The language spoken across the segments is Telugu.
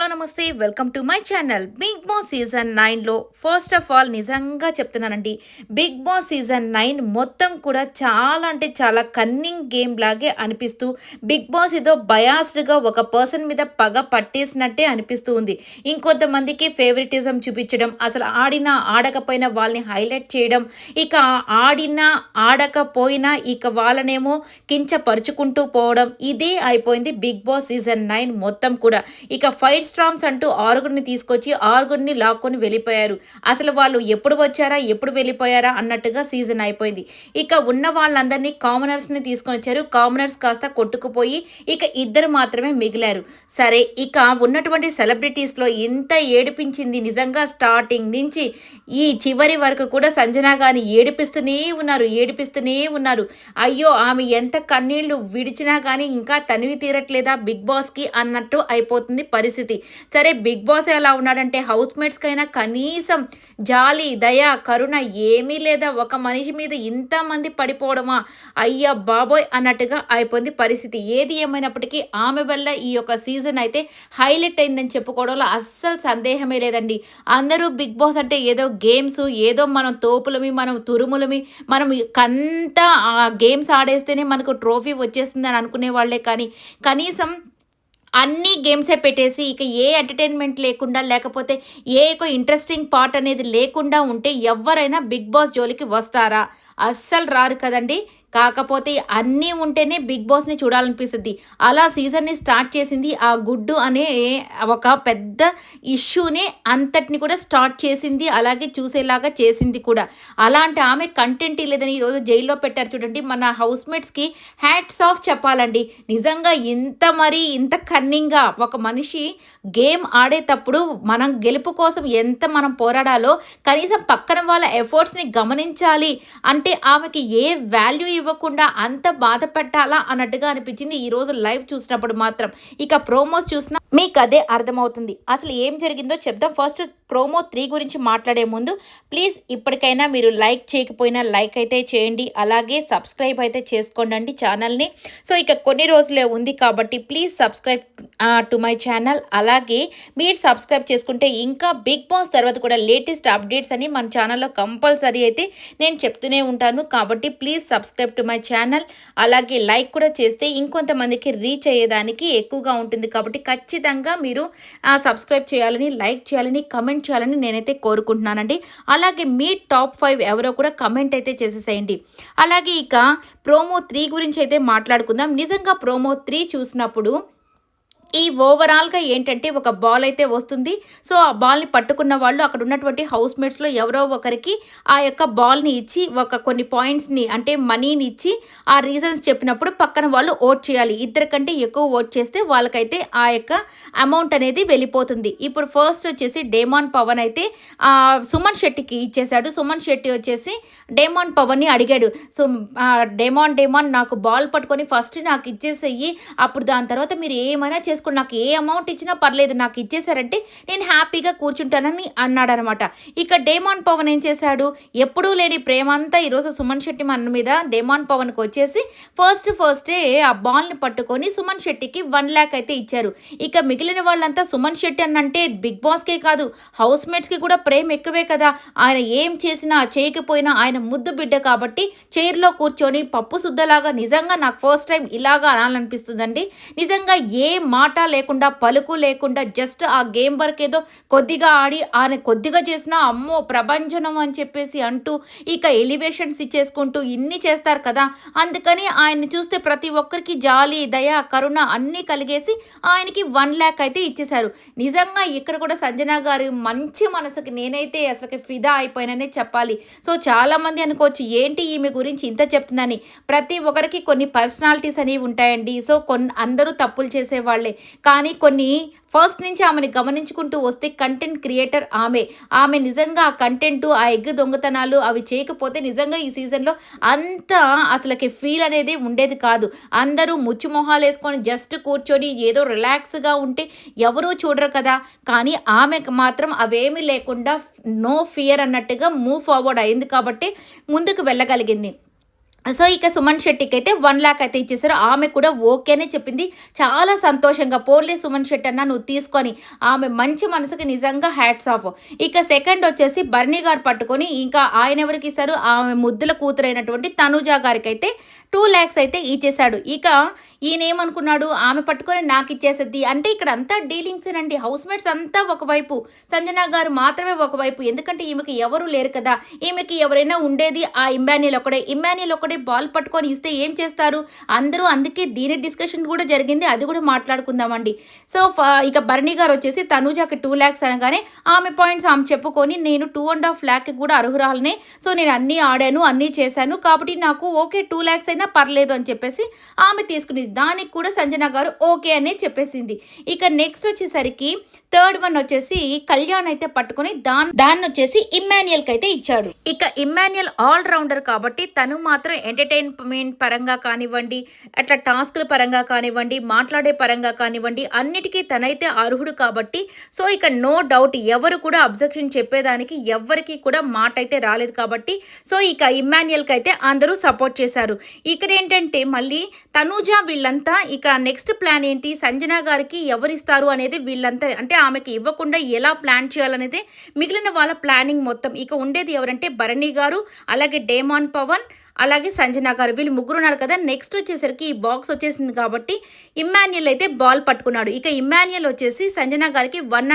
హలో నమస్తే. Welcome to my channel Bigg Boss season నైన్లో ఫస్ట్ ఆఫ్ ఆల్ నిజంగా చెప్తున్నానండి బిగ్ బాస్ సీజన్ నైన్ మొత్తం కూడా చాలా అంటే చాలా కన్నింగ్ గేమ్ లాగే అనిపిస్తూ బిగ్ బాస్ ఏదో బయాస్డ్గా ఒక పర్సన్ మీద పగ పట్టేసినట్టే అనిపిస్తూ ఉంది. ఇంకొంతమందికి ఫేవరెటిజం చూపించడం అసలు ఆడినా ఆడకపోయినా వాళ్ళని హైలైట్ చేయడం ఇక ఆడినా ఆడకపోయినా ఇక వాళ్ళనేమో కించపరుచుకుంటూ పోవడం ఇదే అయిపోయింది బిగ్ బాస్ సీజన్ నైన్ మొత్తం కూడా. ఇక ఫైట్స్ స్టార్మ్స్ అంటూ ఆరుగురిని తీసుకొచ్చి ఆరుగురిని లాక్కొని వెళ్ళిపోయారు. అసలు వాళ్ళు ఎప్పుడు వచ్చారా ఎప్పుడు వెళ్ళిపోయారా అన్నట్టుగా సీజన్ అయిపోయింది. ఇక ఉన్న వాళ్ళందరినీ కామనర్స్ని తీసుకొని వచ్చారు. కామనర్స్ కాస్త కొట్టుకుపోయి ఇక ఇద్దరు మాత్రమే మిగిలారు. సరే ఇక ఉన్నటువంటి సెలబ్రిటీస్లో ఇంత ఏడిపించింది నిజంగా స్టార్టింగ్ నుంచి ఈ చివరి వరకు కూడా సంజన గారిని ఏడిపిస్తూనే ఉన్నారు ఏడిపిస్తూనే ఉన్నారు. అయ్యో ఆమె ఎంత కన్నీళ్ళు విడిచినా కానీ ఇంకా తనివి తీరట్లేదా బిగ్ బాస్కి అన్నట్టు అయిపోతుంది పరిస్థితి. సరే బిగ్ బాస్ ఎలా ఉన్నాడంటే హౌస్ మేట్స్కైనా కనీసం జాలి దయ కరుణ ఏమీ లేదా ఒక మనిషి మీద ఇంతమంది పడిపోవడమా? అయ్యా బాబోయ్ అన్నట్టుగా అయిపోయింది పరిస్థితి. ఏది ఏమైనప్పటికీ ఆమె వల్ల ఈ యొక్క సీజన్ అయితే హైలైట్ అయిందని చెప్పుకోవడంలో అస్సలు సందేహమే లేదండి. అందరూ బిగ్ బాస్ అంటే ఏదో గేమ్స్ ఏదో మనం తోపులమి మనం తురుములమి మనం కంతా ఆ గేమ్స్ ఆడేస్తేనే మనకు ట్రోఫీ వచ్చేస్తుంది అని అనుకునే వాళ్ళే కానీ కనీసం అన్ని గేమ్సే పెట్టేసి ఇక ఏ ఎంటర్టైన్మెంట్ లేకుండా లేకపోతే ఏ ఒక ఇంట్రెస్టింగ్ పార్ట్ అనేది లేకుండా ఉంటే ఎవరైనా బిగ్ బాస్ జోలికి వస్తారా? అస్సలు రారు కదండి. కాకపోతే అన్నీ ఉంటేనే బిగ్ బాస్ని చూడాలనిపిస్తుంది. అలా సీజన్ని స్టార్ట్ చేసింది ఆ గుడ్డు అనే ఒక పెద్ద ఇష్యూని అంతటిని కూడా స్టార్ట్ చేసింది అలాగే చూసేలాగా చేసింది కూడా. అలాంటి ఆమె కంటెంట్ లేదని ఈరోజు జైల్లో పెట్టారు చూడండి. మన హౌస్మేట్స్కి హ్యాట్స్ ఆఫ్ చెప్పాలండి. నిజంగా ఇంత మరీ ఇంత కన్నింగ్గా ఒక మనిషి గేమ్ ఆడేటప్పుడు మనం గెలుపు కోసం ఎంత మనం పోరాడాలో కనీసం పక్కన వాళ్ళ ఎఫర్ట్స్ని గమనించాలి అంటే ఆమెకి ఏ వాల్యూ ఇవ్వకుండా అంత బాధపెట్టాలా అన్నట్టుగా అనిపించింది. ఈరోజు లైవ్ చూసినప్పుడు మాత్రం. ఇక ప్రోమోస్ చూసినా మీకు అదే అర్థమవుతుంది. అసలు ఏం జరిగిందో చెప్దాం. ఫస్ట్ ప్రోమో త్రీ గురించి మాట్లాడే ముందు ప్లీజ్ ఇప్పటికైనా మీరు లైక్ చేయకపోయినా లైక్ అయితే చేయండి. అలాగే సబ్స్క్రైబ్ అయితే చేసుకోండి ఛానల్ని. సో ఇక కొన్ని రోజులే ఉంది కాబట్టి please subscribe to my channel. అలాగే మీరు సబ్స్క్రైబ్ చేసుకుంటే ఇంకా బిగ్ బాస్ తర్వాత కూడా లేటెస్ట్ అప్డేట్స్ అని మన ఛానల్లో కంపల్సరీ అయితే నేను చెప్తూనే ఉంటాను. కాబట్టి please subscribe to my channel. అలాగే లైక్ కూడా చేస్తే ఇంకొంతమందికి రీచ్ అయ్యేదానికి ఎక్కువగా ఉంటుంది. కాబట్టి ఖచ్చితంగా మీరు సబ్స్క్రైబ్ చేయాలని లైక్ చేయాలని కమెంట్ చేయాలని నేనైతే కోరుకుంటున్నానండి. అలాగే మీ టాప్ ఫైవ్ ఎవరో కూడా కమెంట్ అయితే చేసేసేయండి. అలాగే ఇక ప్రోమో త్రీ గురించి అయితే మాట్లాడుకుందాం. నిజంగా ప్రోమో త్రీ చూసినప్పుడు ఈ ఓవరాల్గా ఏంటంటే ఒక బాల్ అయితే వస్తుంది. సో ఆ బాల్ని పట్టుకున్న వాళ్ళు అక్కడ ఉన్నటువంటి హౌస్ మేట్స్లో ఎవరో ఒకరికి ఆ యొక్క బాల్ని ఇచ్చి ఒక కొన్ని పాయింట్స్ని అంటే మనీని ఇచ్చి ఆ రీజన్స్ చెప్పినప్పుడు పక్కన వాళ్ళు ఓట్ చేయాలి. ఇద్దరికంటే ఎక్కువ ఓట్ చేస్తే వాళ్ళకైతే ఆ యొక్క అమౌంట్ అనేది వెళ్ళిపోతుంది. ఇప్పుడు ఫస్ట్ వచ్చేసి డేమాన్ పవన్ అయితే సుమన్ శెట్టికి ఇచ్చేశాడు. సుమన్ శెట్టి వచ్చేసి డేమాన్ పవన్ని అడిగాడు. సో డేమాన్ డేమాన్ నాకు బాల్ పట్టుకొని ఫస్ట్ నాకు ఇచ్చేసేయి. అప్పుడు దాని తర్వాత మీరు ఏమైనా చేసి చేసుకోండి నాకు ఏ అమౌంట్ ఇచ్చినా పర్లేదు నాకు ఇచ్చేసారంటే నేను హ్యాపీగా కూర్చుంటానని అన్నాడనమాట. ఇక డేమాన్ పవన్ ఏం చేశాడు? ఎప్పుడూ లేని ప్రేమ అంతా ఈరోజు సుమన్ శెట్టి మన మీద డేమాన్ పవన్కి వచ్చేసి ఫస్ట్ ఫస్టే ఆ బాల్ని పట్టుకొని సుమన్ శెట్టికి వన్ ల్యాక్ అయితే ఇచ్చారు. ఇక మిగిలిన వాళ్ళంతా సుమన్ శెట్టి అన్నంటే బిగ్ బాస్కే కాదు హౌస్ మేట్స్కి కూడా ప్రేమ ఎక్కువే కదా. ఆయన ఏం చేసినా చేయకపోయినా ఆయన ముద్దు బిడ్డ కాబట్టి చైర్లో కూర్చొని పప్పు శుద్ధలాగా నిజంగా నాకు ఫస్ట్ టైం ఇలాగా అనాలనిపిస్తుందండి. నిజంగా ఏ మాట మాట లేకుండా పలుకు లేకుండా జస్ట్ ఆ గేమ్ వర్క్ ఏదో కొద్దిగా ఆడి ఆయన కొద్దిగా చేసినా అమ్మో ప్రభంజనం అని చెప్పేసి అంటూ ఇక ఎలివేషన్స్ ఇచ్చేసుకుంటూ ఇన్ని చేస్తారు కదా. అందుకని ఆయన్ని చూస్తే ప్రతి ఒక్కరికి జాలి దయ కరుణ అన్నీ కలిగేసి ఆయనకి వన్ ల్యాక్ అయితే ఇచ్చేశారు. నిజంగా ఇక్కడ కూడా సంజన గారు మంచి మనసుకి నేనైతే అసలు ఫిదా అయిపోయిననే చెప్పాలి. సో చాలామంది అనుకోవచ్చు ఏంటి ఈమె గురించి ఇంత చెప్తుందని? ప్రతి ఒక్కరికి కొన్ని పర్సనాలిటీస్ అనేవి ఉంటాయండి. సో కొన్ని అందరూ తప్పులు చేసేవాళ్ళే. కానీ కొన్ని ఫస్ట్ నుంచి ఆమెను గమనించుకుంటూ వస్తే కంటెంట్ క్రియేటర్ ఆమె. ఆమె నిజంగా ఆ కంటెంట్ ఆ ఎగ్ దొంగతనాలు అవి చేయకపోతే నిజంగా ఈ సీజన్లో అంత అసలుకి ఫీల్ అనేది ఉండేది కాదు. అందరూ ముచ్చు మొహాలు వేసుకొని జస్ట్ కూర్చొని ఏదో రిలాక్స్గా ఉంటే ఎవరూ చూడరు కదా. కానీ ఆమెకు మాత్రం అవేమీ లేకుండా నో ఫియర్ అన్నట్టుగా మూవ్ ఫార్వర్డ్ అయింది కాబట్టి ముందుకు వెళ్ళగలిగింది. సో ఇక సుమన్ శెట్టికి అయితే వన్ ల్యాక్ అయితే ఇచ్చేసారు ఆమె కూడా ఓకేనే చెప్పింది. చాలా సంతోషంగా పోన్లే సుమన్ శెట్టి అన్న నువ్వు తీసుకొని ఆమె మంచి మనసుకి నిజంగా హ్యాట్స్ ఆఫ్ ఇక సెకండ్ వచ్చేసి బర్నీ గారు పట్టుకొని ఇంకా ఆయన ఎవరికి ఇస్తారు? ఆమె ముద్దుల కూతురైనటువంటి తనుజా గారికి అయితే టూ ల్యాక్స్ అయితే ఇచ్చేసాడు ఇక ఈయన ఏమనుకున్నాడు? ఆమె పట్టుకొని నాకు ఇచ్చేసేది. అంటే ఇక్కడ అంతా డీలింగ్స్ అండి హౌస్ మేట్స్ అంతా ఒకవైపు. సంజన గారు మాత్రమే ఒకవైపు. ఎందుకంటే ఈమెకి ఎవరు లేరు కదా. ఈమెకి ఎవరైనా ఉండేది ఆ ఇమ్మాన్యుల్ ఒకడే ఇమ్మాన్యుల్ ఒకడే బాల్ పట్టుకొని ఇస్తే ఏం చేస్తారు? అందరూ అందుకే దీని డిస్కషన్ కూడా జరిగింది అది కూడా మాట్లాడుకుందామండి. సో ఇక భరణి గారు వచ్చేసి తనూజాకి టూ ల్యాక్స్ అనగానే ఆమె పాయింట్స్ ఆమె చెప్పుకొని నేను టూ అండ్ హాఫ్ ల్యాక్ కూడా అర్హురాలనే సో నేను అన్నీ ఆడాను అన్నీ చేశాను కాబట్టి నాకు ఓకే టూ ల్యాక్స్ అయినా పర్లేదు అని చెప్పేసి ఆమె తీసుకుని దానికి కూడా సంజన గారు ఓకే అనే చెప్పేసింది. ఇక నెక్స్ట్ వచ్చేసరికి థర్డ్ వన్ వచ్చేసి కళ్యాణ్ అయితే పట్టుకొని దాన్ దాన్ని వచ్చేసి ఇమ్మాన్యుయల్కి అయితే ఇచ్చాడు. ఇక ఇమ్మాన్యుయల్ ఆల్ రౌండర్ కాబట్టి తను మాత్రం ఎంటర్టైన్మెంట్ పరంగా కానివ్వండి అట్లా టాస్క్ల పరంగా కానివ్వండి మాట్లాడే పరంగా కానివ్వండి అన్నిటికీ తనైతే అర్హుడు కాబట్టి సో ఇక నో డౌట్ ఎవరు కూడా అబ్జెక్షన్ చెప్పేదానికి ఎవరికి కూడా మాట అయితే రాలేదు కాబట్టి సో ఇక ఇమ్మాన్యుయల్కి అయితే అందరూ సపోర్ట్ చేశారు. ఇక్కడ ఏంటంటే మళ్ళీ తనూజ వీళ్ళంతా ఇక నెక్స్ట్ ప్లాన్ ఏంటి సంజన గారికి ఎవరిస్తారు అనేది వీళ్ళంతా అంటే ఆమెకి ఇవ్వకుండా ఎలా ప్లాన్ చేయాలనేది మిగిలిన వాళ్ళ ప్లానింగ్ మొత్తం. ఇక ఉండేది ఎవరంటే భరణి గారు అలాగే డేమాన్ పవన్ అలాగే సంజన గారు వీళ్ళు ముగ్గురు ఉన్నారు కదా నెక్స్ట్ వచ్చేసరికి ఈ బాక్స్ వచ్చేసింది కాబట్టి ఇమ్మాన్యుయల్ అయితే బాల్ పట్టుకున్నాడు. ఇక ఇమ్మాన్యుయల్ వచ్చేసి సంజన గారికి one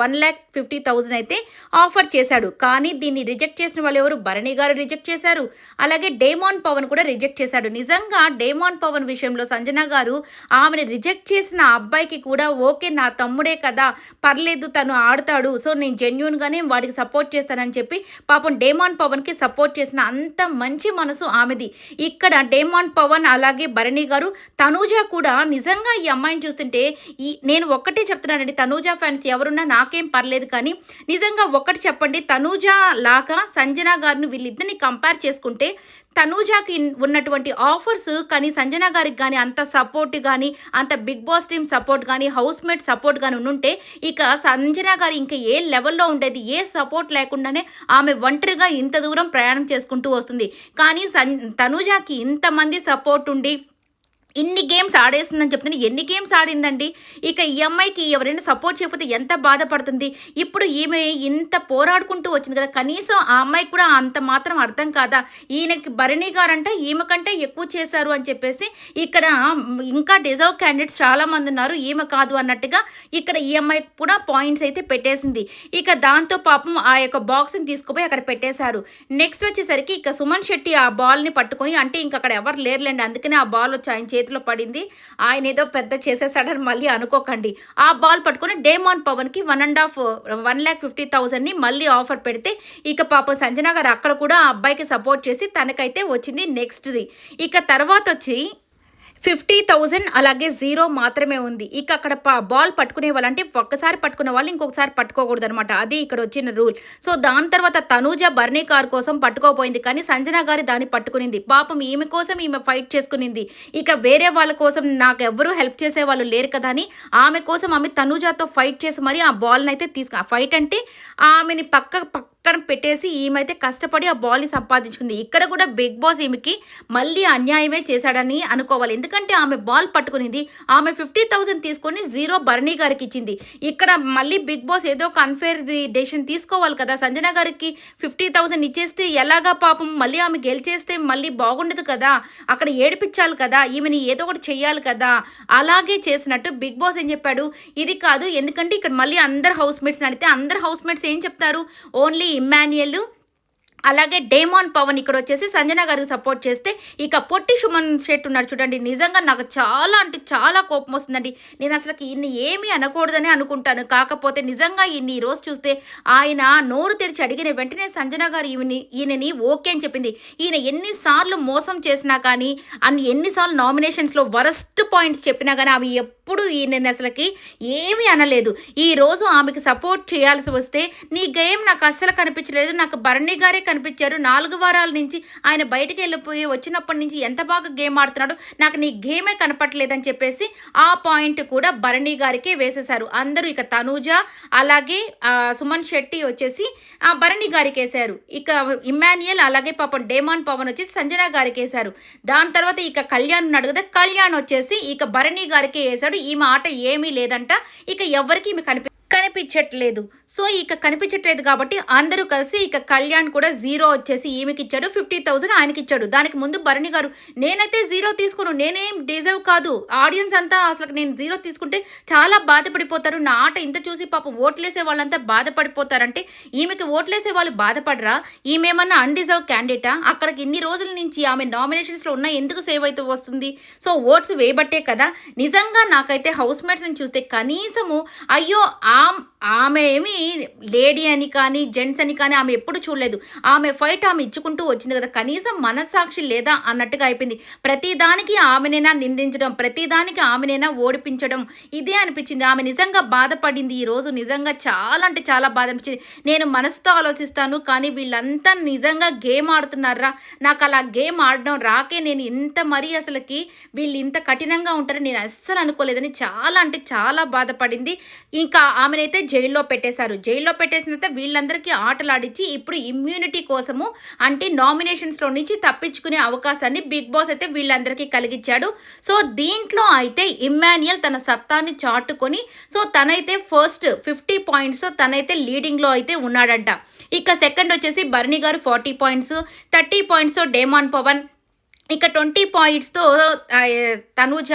one lakh fifty thousand అయితే ఆఫర్ చేశాడు. కానీ దీన్ని రిజెక్ట్ చేసిన వాళ్ళు ఎవరు? భరణి గారు రిజెక్ట్ చేశారు. అలాగే డేమాన్ పవన్ కూడా రిజెక్ట్ చేశాడు. నిజంగా డేమాన్ పవన్ విషయంలో సంజన గారు ఆమెను రిజెక్ట్ చేసిన అబ్బాయికి కూడా ఓకే నా తమ్ముడే కదా పర్లేదు తను ఆడతాడు సో నేను జెన్యున్గానే వాడికి సపోర్ట్ చేస్తానని చెప్పి పాపం డేమాన్ పవన్కి సపోర్ట్ చేసిన అంత మంచి మనసు ఆమెది. ఇక్కడ డేమాన్ పవన్ అలాగే భరణి గారు తనూజ కూడా నిజంగా ఈ అమ్మాయిని చూస్తుంటే ఈ నేను ఒక్కటే చెప్తున్నానండి తనూజ ఫ్యాన్స్ ఎవరున్నా నాకేం పర్లేదు కానీ నిజంగా ఒక్కటి చెప్పండి తనూజ లాగా సంజన గారిని వీళ్ళిద్దరిని కంపేర్ చేసుకుంటే తనూజాకి ఉన్నటువంటి ఆఫర్స్ కానీ సంజన గారికి కానీ అంత సపోర్ట్ కానీ అంత బిగ్ బాస్ టీమ్ సపోర్ట్ కానీ హౌస్ మేట్ సపోర్ట్ కానీ ఉంటే ఇక సంజన గారు ఇంకా ఏ లెవెల్లో ఉండేది ఏ సపోర్ట్ లేకుండానే ఆమె ఒంటరిగా ఇంత దూరం ప్రయాణం చేసుకుంటూ వస్తుంది. కానీ సన్ తనూజాకి ఇంతమంది సపోర్ట్ ఉండి ఇన్ని గేమ్స్ ఆడేస్తుందని చెప్తున్నా ఎన్ని గేమ్స్ ఆడిందండి? ఇక ఈ అమ్మాయికి ఎవరైనా సపోర్ట్ చేయకపోతే ఎంత బాధపడుతుంది? ఇప్పుడు ఈమె ఇంత పోరాడుకుంటూ వచ్చింది కదా కనీసం ఆ అమ్మాయికి కూడా అంత మాత్రం అర్థం కాదా? ఈయనకి భరణి గారంటే ఈమె కంటే ఎక్కువ చేశారు అని చెప్పేసి ఇక్కడ ఇంకా డిజర్వ్ క్యాండిడేట్స్ చాలామంది ఉన్నారు. ఈమె కాదు అన్నట్టుగా ఇక్కడ ఈ అమ్మాయికి కూడా పాయింట్స్ అయితే పెట్టేసింది. ఇక దాంతో పాపం ఆ యొక్క బాక్స్ని తీసుకుపోయి అక్కడ పెట్టేశారు. నెక్స్ట్ వచ్చేసరికి ఇక సుమన్ శెట్టి ఆ బాల్ని పట్టుకొని అంటే ఇంక అక్కడ ఎవరు లేరులేండి అందుకనే ఆ బాల్ వచ్చి ఆయన చేతిలో పడింది. ఆయన ఏదో పెద్ద చేసేసాడని మళ్ళీ అనుకోకండి. ఆ బాల్ పట్టుకుని Demon పవన్కి one and half one lakh fifty థౌజండ్ని మళ్ళీ ఆఫర్ పెడితే ఇక పాప సంజన గారు అక్కడ కూడా ఆ అబ్బాయికి సపోర్ట్ చేసి తనకైతే వచ్చింది నెక్స్ట్ది. ఇక తర్వాత వచ్చి ఫిఫ్టీ థౌజండ్ అలాగే జీరో మాత్రమే ఉంది. ఇక అక్కడ బాల్ పట్టుకునే వాళ్ళు అంటే ఒక్కసారి పట్టుకునే వాళ్ళు ఇంకొకసారి పట్టుకోకూడదు అనమాట అది ఇక్కడ వచ్చిన రూల్. సో దాని తర్వాత తనూజ బర్నీ కార్ కోసం పట్టుకోపోయింది. కానీ సంజన గారి దాన్ని పట్టుకునింది. పాపం ఈమె కోసం ఈమె ఫైట్ చేసుకునింది. ఇక వేరే వాళ్ళ కోసం నాకు ఎవరు హెల్ప్ చేసే వాళ్ళు లేరు కదా అని ఆమె కోసం ఆమె తనూజతో ఫైట్ చేసి మరి ఆ బాల్ని అయితే తీసుకు ఫైట్ అంటే ఆమెని పక్క పక్కన పెట్టేసి ఈమెతే కష్టపడి ఆ బాల్ని సంపాదించుకుంది. ఇక్కడ కూడా బిగ్ బాస్ ఈమెకి మళ్ళీ అన్యాయమే చేశాడని అనుకోవాలి. ఎందుకంటే ఆమె బాల్ పట్టుకునింది. ఆమె ఫిఫ్టీ థౌసండ్ తీసుకొని జీరో భరణి గారికి ఇచ్చింది. ఇక్కడ మళ్ళీ బిగ్ బాస్ ఏదో ఒక అన్ఫేర్ డెసిషన్ తీసుకోవాలి కదా. సంజన గారికి ఫిఫ్టీ థౌసండ్ ఇచ్చేస్తే ఎలాగా పాపం? మళ్ళీ ఆమె గెలిచేస్తే మళ్ళీ బాగుండదు కదా. అక్కడ ఏడిపించాలి కదా. ఈమెని ఏదో ఒకటి చేయాలి కదా. అలాగే చేసినట్టు బిగ్ బాస్ ఏం చెప్పాడు? ఇది కాదు. ఎందుకంటే ఇక్కడ మళ్ళీ అందరు హౌస్ మేట్స్ అడిగితే అందరు హౌస్ మేట్స్ ఏం చెప్తారు? ఓన్లీ ఇమ్మాన్యుయల్ అలాగే డేమాన్ పవన్ ఇక్కడ వచ్చేసి సంజన గారికి సపోర్ట్ చేస్తే ఇక పొట్టి సుమన్ షెట్ ఉన్నాడు చూడండి. నిజంగా నాకు చాలా అంటే చాలా కోపం వస్తుందండి. నేను అసలు ఇన్ని ఏమీ అనకూడదని అనుకుంటాను. కాకపోతే నిజంగా ఈయన్ని ఈ రోజు చూస్తే ఆయన నోరు తెరిచి అడిగిన వెంటనే సంజన గారు ఈయన ఈయనని ఓకే అని చెప్పింది. ఈయన ఎన్నిసార్లు మోసం చేసినా కానీ అన్ని ఎన్నిసార్లు నామినేషన్స్లో వరస్ట్ పాయింట్స్ చెప్పినా కానీ అవి ఎప్పుడు ఈయన అసలుకి ఏమీ అనలేదు. ఈ రోజు ఆమెకి సపోర్ట్ చేయాల్సి వస్తే నీ గేమ్ నాకు అస్సలు కనిపించలేదు. నాకు భరణి గారే కనిపించారు. నాలుగు వారాల నుంచి ఆయన బయటకు వెళ్ళిపోయి వచ్చినప్పటి నుంచి ఎంత బాగా గేమ్ ఆడుతున్నాడు నాకు నీ గేమే కనపట్లేదని చెప్పేసి ఆ పాయింట్ కూడా భరణి గారికే వేసేశారు. అందరూ ఇక తనూజ అలాగే సుమన్ శెట్టి వచ్చేసి ఆ భరణి గారికి వేశారు ఇక ఇమాన్యుయల్ అలాగే పాపం డేమాన్ పవన్ వచ్చేసి సంజన గారికి వేశారు దాని తర్వాత ఇక కళ్యాణ్ ఉన్నాడు కదా కళ్యాణ్ వచ్చేసి ఇక భరణి గారికి వేశాడు ఈమె ఆట ఏమీ లేదంట. ఇక ఎవరికి ఈమె కనిపి కనిపించట్లేదు. సో ఇక కనిపించట్లేదు కాబట్టి అందరూ కలిసి ఇక కళ్యాణ్ కూడా జీరో వచ్చేసి ఈమెకి ఇచ్చాడు ఫిఫ్టీ థౌసండ్ ఆయనకి ఇచ్చాడు దానికి ముందు భరణి గారు నేనైతే జీరో తీసుకును నేనేం డిజర్వ్ కాదు. ఆడియన్స్ అంతా అసలు నేను జీరో తీసుకుంటే చాలా బాధపడిపోతారు. నా ఆట ఇంత చూసి పాపం ఓట్లేసే వాళ్ళంతా బాధపడిపోతారంటే ఈమెకి ఓట్లేసే వాళ్ళు బాధపడరా? ఈమెమన్నా అన్డిజర్వ్ క్యాండిడేటా అక్కడికి ఇన్ని రోజుల నుంచి ఆమె నామినేషన్స్లో ఉన్న ఎందుకు సేవ్ అయితే వస్తుంది? సో ఓట్స్ వేయబట్టే కదా. నిజంగా నాకైతే హౌస్ మేట్స్ని చూస్తే కనీసము అయ్యో ఆమె some ఆమె ఏమి లేడీ అని కానీ జెంట్స్ అని కానీ ఆమె ఎప్పుడు చూడలేదు. ఆమె ఫైట్ ఆమె ఇచ్చుకుంటూ వచ్చింది కదా కనీసం మనస్సాక్షి లేదా అన్నట్టుగా అయిపోయింది. ప్రతిదానికి ఆమెనైనా నిందించడం ప్రతిదానికి ఆమెనైనా ఓడిపించడం ఇదే అనిపించింది. ఆమె నిజంగా బాధపడింది ఈరోజు నిజంగా చాలా అంటే చాలా బాధ అనిపించింది. నేను మనసుతో ఆలోచిస్తాను కానీ వీళ్ళంతా నిజంగా గేమ్ ఆడుతున్నారా? నాకు అలా గేమ్ ఆడడం రాకే నేను ఇంత మరీ అసలుకి వీళ్ళు ఇంత కఠినంగా ఉంటారని నేను అస్సలు అనుకోలేదని చాలా అంటే చాలా బాధపడింది. ఇంకా ఆమెనైతే జైల్లో పెట్టేశారు. జైల్లో పెట్టేసిన తర్వాత వీళ్ళందరికీ ఆటలాడించి ఇప్పుడు ఇమ్యూనిటీ కోసము అంటే నామినేషన్స్లో నుంచి తప్పించుకునే అవకాశాన్ని బిగ్ బాస్ అయితే వీళ్ళందరికీ కలిగించాడు సో దీంట్లో అయితే ఇమ్మాన్యుయల్ తన సత్తాన్ని చాటుకొని సో తనైతే ఫస్ట్ ఫిఫ్టీ పాయింట్స్ తనైతే లీడింగ్లో అయితే ఉన్నాడంట. ఇక సెకండ్ వచ్చేసి Bharani garu forty points thirty points Demon Pavan ఇక ట్వంటీ పాయింట్స్తో తనూజ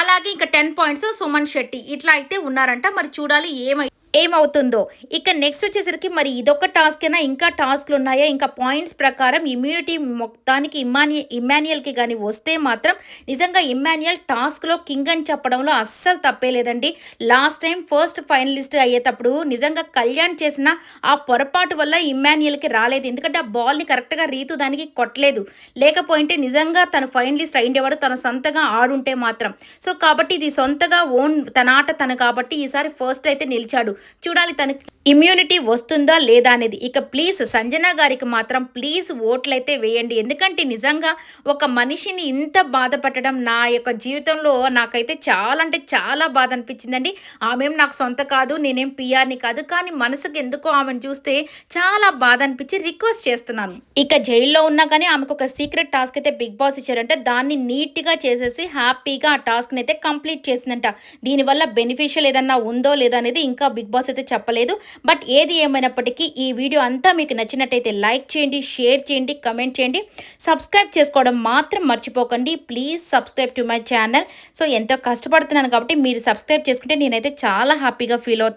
అలాగే ఇంకా టెన్ పాయింట్స్ సుమన్ శెట్టి ఇట్లా అయితే ఉన్నారంట. మరి చూడాలి ఏమై ఏమవుతుందో. ఇక నెక్స్ట్ వచ్చేసరికి మరి ఇదొక టాస్క్ అయినా ఇంకా టాస్క్లు ఉన్నాయా ఇంకా పాయింట్స్ ప్రకారం ఇమ్యూనిటీ మొత్తానికి ఇమాని ఇమాన్యుయల్కి కానీ వస్తే మాత్రం నిజంగా ఇమాన్యుయల్ టాస్క్లో కింగ్ అని చెప్పడంలో అస్సలు తప్పే లేదండి. లాస్ట్ టైం ఫస్ట్ ఫైనలిస్ట్ అయ్యేటప్పుడు నిజంగా కళ్యాణ్ చేసిన ఆ పొరపాటు వల్ల ఇమాన్యుయల్కి రాలేదు. ఎందుకంటే ఆ బాల్ని కరెక్ట్గా రీతు దానికి కొట్టలేదు. లేకపోయింటే నిజంగా తను ఫైనలిస్ట్ అయిండేవాడు తన సొంతగా ఆడుంటే మాత్రం. సో కాబట్టి ఇది సొంతగా ఓన్ తన ఆట తను కాబట్టి ఈసారి ఫస్ట్ అయితే నిలిచాడు. చూడాలి తనకి ఇమ్యూనిటీ వస్తుందా లేదా అనేది. ఇక ప్లీజ్ సంజన గారికి మాత్రం ప్లీజ్ ఓట్లయితే వేయండి. ఎందుకంటే నిజంగా ఒక మనిషిని ఇంత బాధపడడం నా యొక్క జీవితంలో నాకైతే చాలా అంటే చాలా బాధ అనిపించిందండి. ఆమెం నాకు సొంత కాదు నేనేం పిఆర్ని కాదు. కానీ మనసుకు ఎందుకో ఆమెను చూస్తే చాలా బాధ అనిపించి రిక్వెస్ట్ చేస్తున్నాను. ఇక జైల్లో ఉన్నా కానీ ఆమెకు ఒక సీక్రెట్ టాస్క్ అయితే బిగ్ బాస్ ఇచ్చారంటే. దాన్ని నీట్గా చేసేసి హ్యాపీగా ఆ టాస్క్ని అయితే కంప్లీట్ చేసిందంట. దీనివల్ల బెనిఫిషియల్ ఏదన్నా ఉందో లేదా అనేది ఇంకా బిగ్ బాస్ అయితే చెప్పలేదు. బట్ ఏది ఏమైనప్పటికీ ఈ వీడియో అంతా మీకు నచ్చినట్టయితే లైక్ చేయండి షేర్ చేయండి కమెంట్ చేయండి. సబ్స్క్రైబ్ చేసుకోవడం మాత్రం మర్చిపోకండి. Please subscribe to my channel. So ఎంతో కష్టపడుతున్నాను కాబట్టి మీరు సబ్స్క్రైబ్ చేసుకుంటే నేనైతే చాలా హ్యాపీగా ఫీల్ అవుతాను